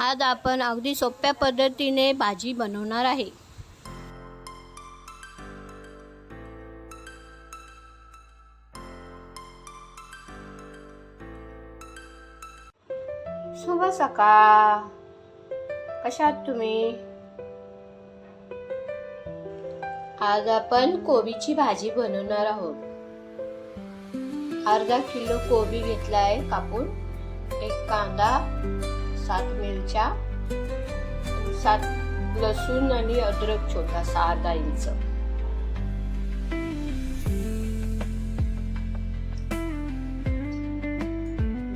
आज आपण अगदी सोप्या पद्धतीने भाजी बनवणार आहे. शुभ सकाळ. कशात तुम्ही? आज आपण कोबीची भाजी बनवणार आहोत. अर्धा किलो कोबी घेतला आहे कापून एक कांदा सात मिरच्या सात लसूण आणि अद्रक छोटासा अर्धा इंच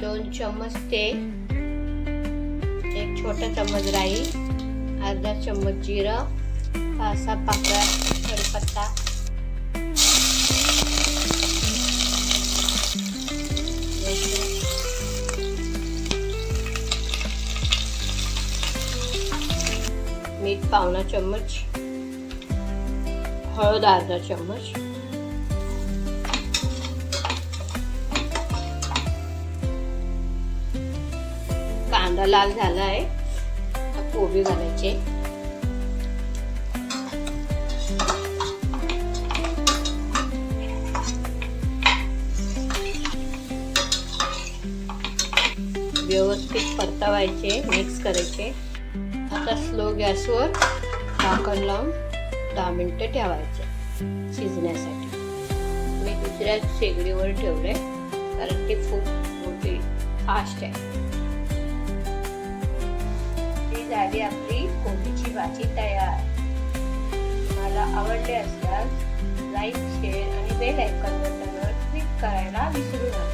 दोन चम्मच तेल एक छोटा चम्मच राई अर्धा चम्मच जिरं पाच सहा पाकळ्या मीठ पावणा चम्मच हळद अर्धा चम्मच. कांदा लाल झाला आहे. आता कोबी घालायचे. व्यवस्थित परतावायचे मिक्स करायचे. आता स्लो गॅसवर झाकण लावून दहा मिनटं ठेवायचं शिजण्यासाठी. मी दुसऱ्या शेगडीवर ठेवले कारण ते खूप मोठी फास्ट आहे. ती झाली आपली कोबीची भाजी तयार. मला आवडले असल्यास लाईक शेअर आणि बेल आयकॉन बटनवर क्लिक करायला विसरू नका.